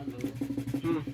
음.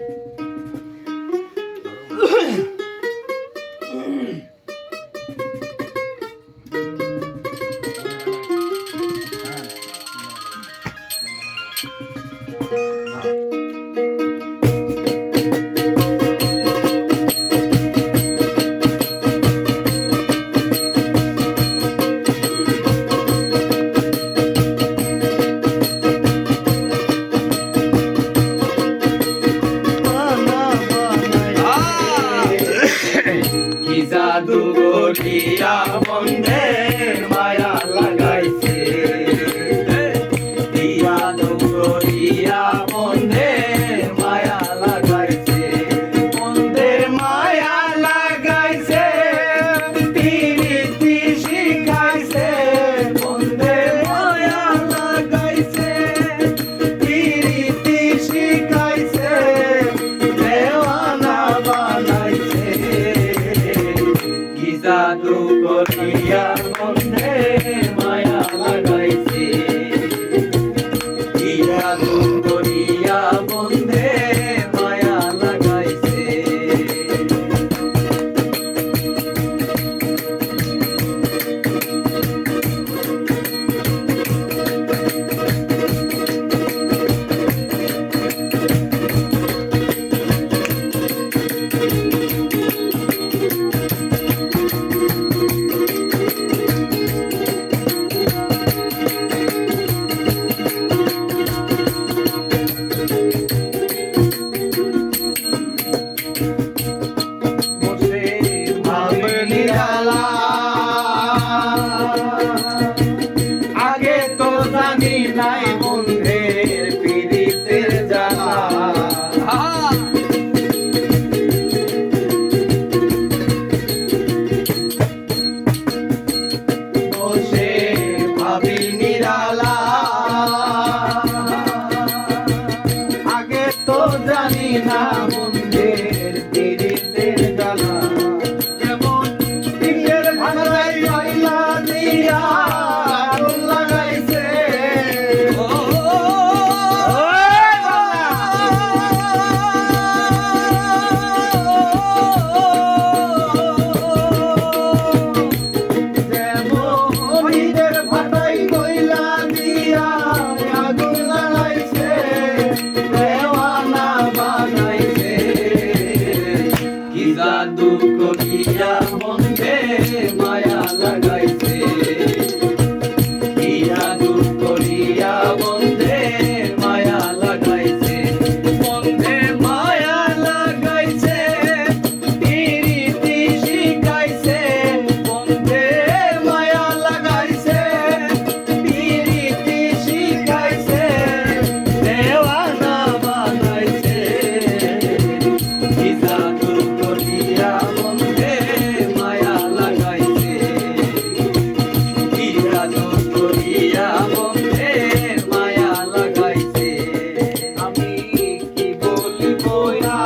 গরিয়া বন্ধের জানি নাই বন্ধের পীড়িতের জ্বালা ভাবি নিরালা Hey. Hallelujah.